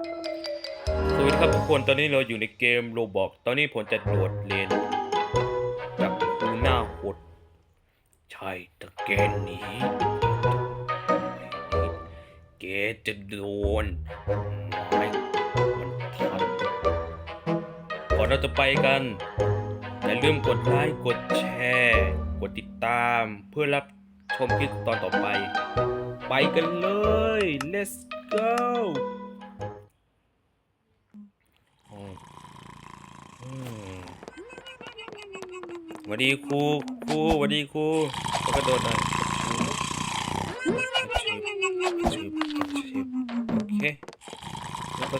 สวัสดีครับทุกคนตอนนี้เราอยู่ในเกมโรบอกตอนนี้ผมจะโดดเลนกับคูหน้าหดใช่ตะแกนหนีเกจะโดนไม้มันทันก่อนเราจะไปกันอย่าลืมกดไลค์กดแชร์ กดติดตามเพื่อรับชมคลิปตอนต่อไป ไปกันเลย let's go สวัสดีครูครูสวัสดีครูแล้วก็โดนหน่อยโอเคแล้วก็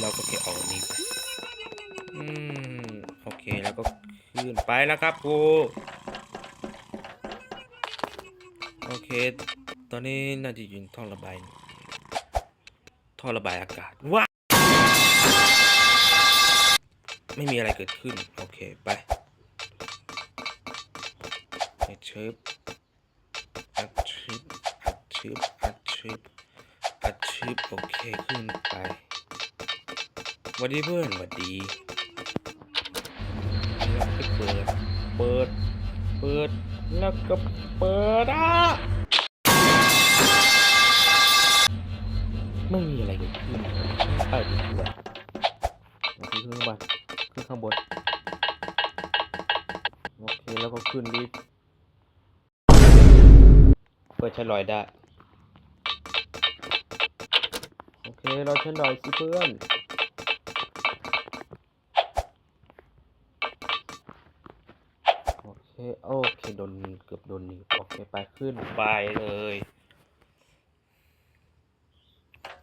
เราก็แค่เอาอันนี้ไปอืมโอเคแล้วก็ขึ้นไปแล้วครับครูโอเค ตอนนี้น่าจะอยู่ในท่อระบายท่อระบายอากาศว้า ไม่มีอะไรเกิดขึ้น โอเค ไปอัดชึบอัดชึบอัดชึบอัดชึบอัดชึบโอเค ขึ้นไปหวัสดีเพื่อนหวัสดีแล้วก็เปิด เปิด เปิด แล้วก็เปิดอะไม่มีอะไรเกิดขึ้นไปดีกว่าโอเค ขึ้นข้างบนขึ้นโอเค แล้วก็ขึ้นลิฟต์เปิดใช้ลอยได้ โอเค เราใช้ลอยสิเพื่อนโอเคโอเคโดนเกือบโดนนีบโอเคไปขึ้นไปเลย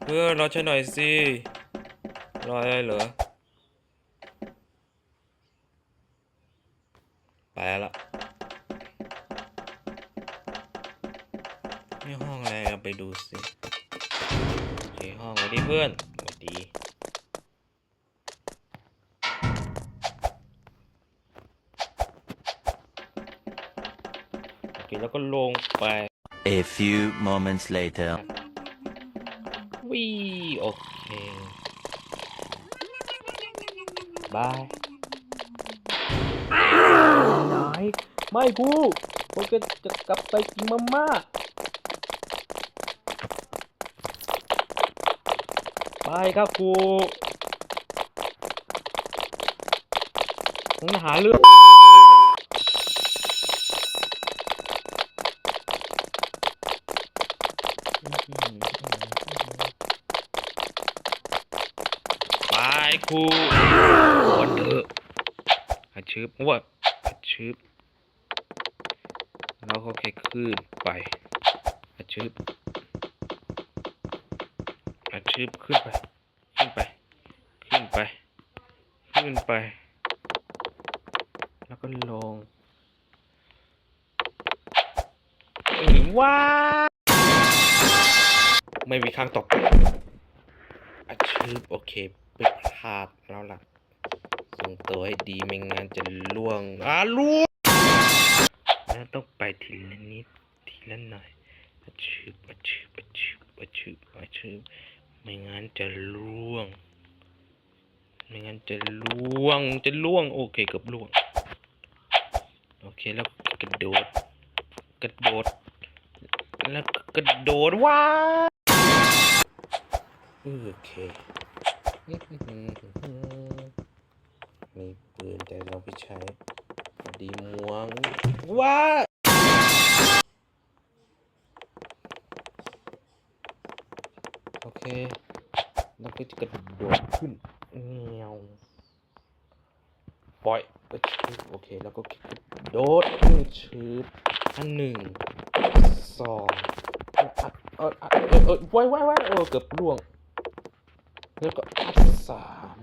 เพื่อนเราใช้หน่อยสิรออะไรเหรอ ไป แล้วล่ะนี่ห้องอะไรเราไปดูสิโอเคห้องสวัสดีเพื่อนสวัสดีโอเคแล้วก็ลงไป A few moments later. วีโอเคบายนาย ไม่กูผมจะจะกลับไปกินมาม่าไปครับครูผมหาเรื่องไปครูวันเถอะอาชืบว่าอาชืบ แล้วก็แค่ขึ้นไปอาชืบอาชืบขึ้นไป ขึ้นไป ขึ้นไป ขึ้นไป แล้วก็ลงว้าไม่มีข้างตกอาชืบโอเคไปพลาดแล้วล่ะส่งตัวให้ดีไม่งั้นจะล่วงอ่าล่วง แล้วต้องไปทีละนิดทีละหน่อยอาชืบอาชืบอาชืบอาชืบอาชืบไม่งั้นจะล่วง ไม่งั้นจะล่วงจะล่วง โอเคเกือบล่วง โอเคแล้วกระโดด กระโดด แล้วก็กระโดดว้าโอเคมีปืนแต่เราไม่ใช้ ดีม่วงว้าโอเคแล้วก็จะกระโดดขึ้นเงี้ยวปล่อยเออชืบโอเค แล้วก็กระโดดขึ้นชืบอันหนึ่งสองอัดอัดเอออัดเออเออไว้ไว้ไว้เออเกือบล่วง แล้วก็อัดสาม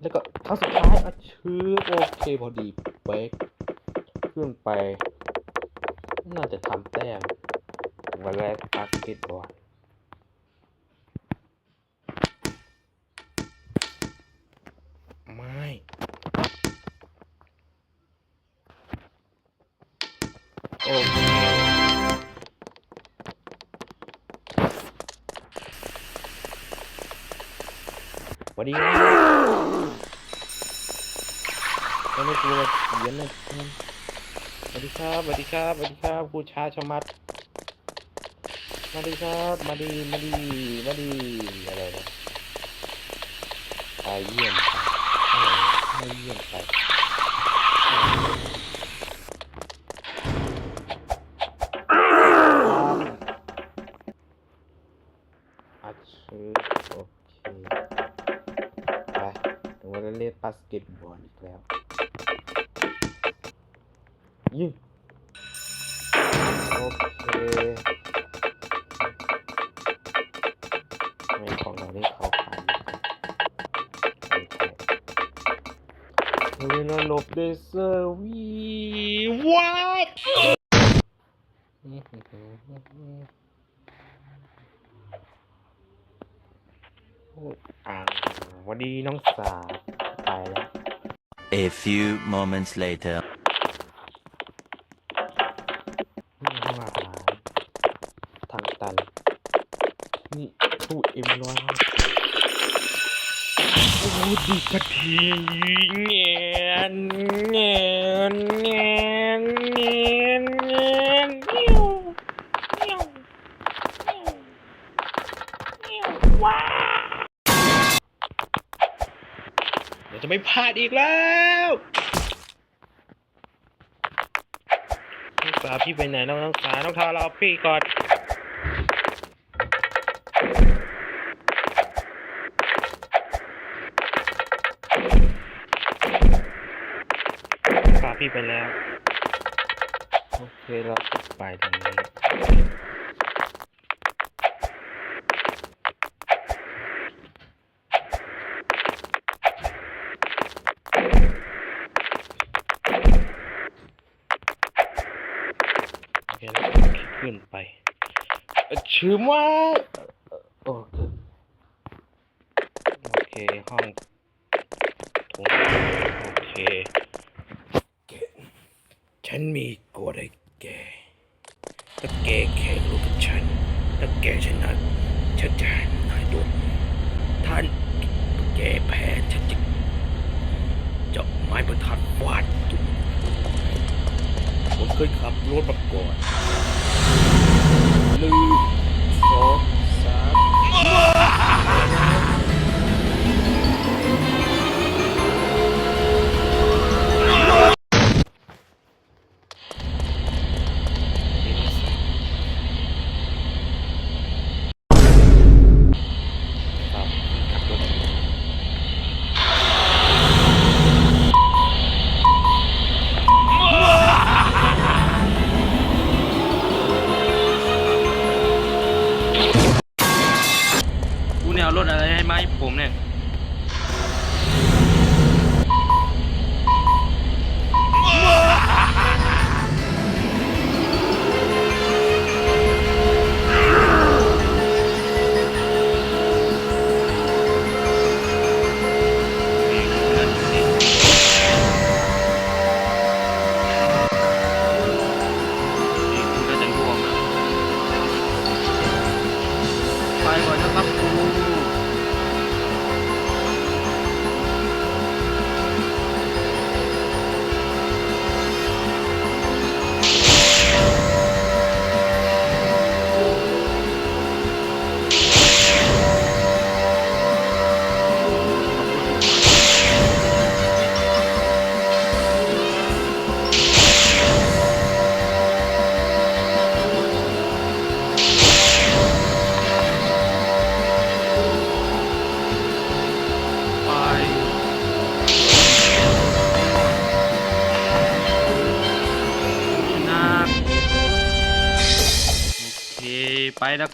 แล้วก็ครั้งสุดท้ายอัดชืบโอเค พอดี เป๊กขึ้นไป น่าจะทำแต้มวันแรกบาสเกตบอลไม่โอเควัสดี ครับก็ไม่กลัวเขียนเลยสวัสดีครับสวัสดีครับสวัสดีครับครูชาชะมัด มาดีครับ มาดีมาดีมาดีอะไรนะไปเยี่ยมไปไม่เยี่ยมไปอาชื่อโอเค ไปถึงเวลาเล่นบาสเกตบอลอีกแล้ว ยิงโอเคม่ของเราได้เขาขายอยู่กันเวลาหลบเดเซอร์วี what โอ้อ่าวันนี้น้องสาวไปแล้ว A few moments later. ตู้เอ็มร้อยโอ้โหดูกระทีเงียนเงียนเงียนเงียนเงียนเงียวเงียวเงียวเงียวว้าวเดี๋ยวจะไม่พลาดอีกแล้วน้องสาวพี่ไปไหนน้องน้องสาวน้องทาเรอพี่ก่อน พี่ไปแล้ว โอเคเราไปทางนี้โอเคแล้วก็ขึ้นไปชื่อว่าโอเคโอเคห้องโอเค ฉัน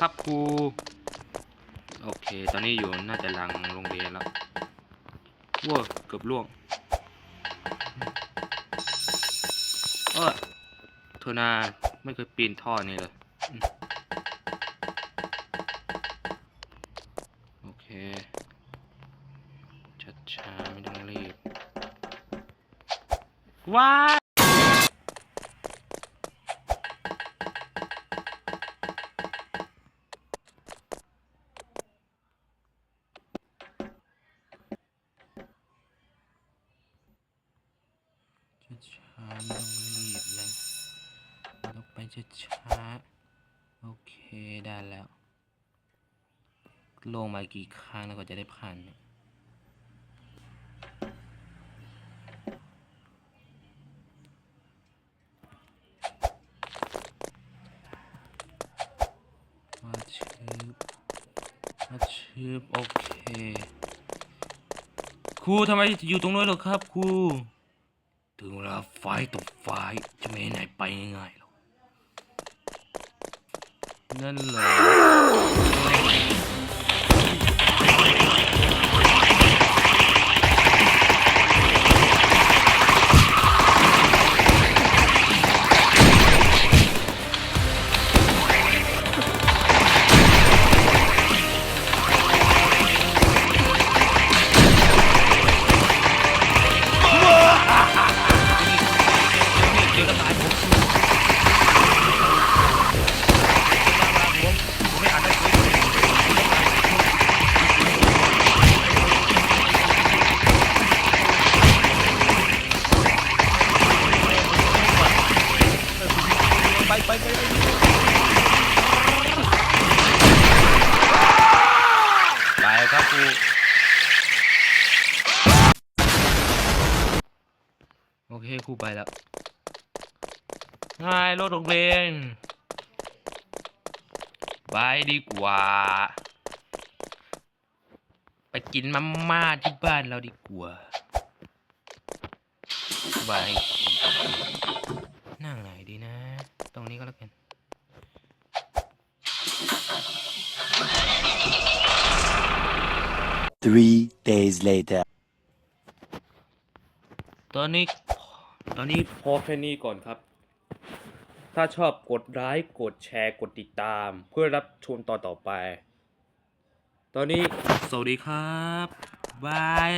ครับครู โอเค ตอนนี้อยู่น่าจะหลังโรงเรียนแล้วว้าเกือบล่วงเออโทนาไม่เคยปีนท่อนี่เลย โอเคช้าๆไม่ต้องรีบว้า ช้าไม่ต้องรีบแล้วเราไปช้าๆ โอเคได้แล้ว ลงมากี่ครั้งแล้วก็จะได้ผ่านเนี่ยมาชืบมาชืบโอเค ครูทำไมอยู่ตรงนู้นหรอครับครู ถึงเวลาไฟตกไฟจะไม่ให้ไหนไปง่ายๆหรอกนั่นแหละ เคครูไปแล้วง่ายรถโรงเรียนไปดีกว่า ไปกินมาม่าที่บ้านเราดีกว่าไปนั่งไหนดีนะ ตรงนี้ก็แล้วกัน Three days later. ตอนนี้ต อนนี้พอแค่นี้ก่อนครับ ถ้าชอบกดไลค์กดแชร์กดติดตาม เพื่อรับชมตอนต่อไป ตอนนี้สวัสดีครับบาย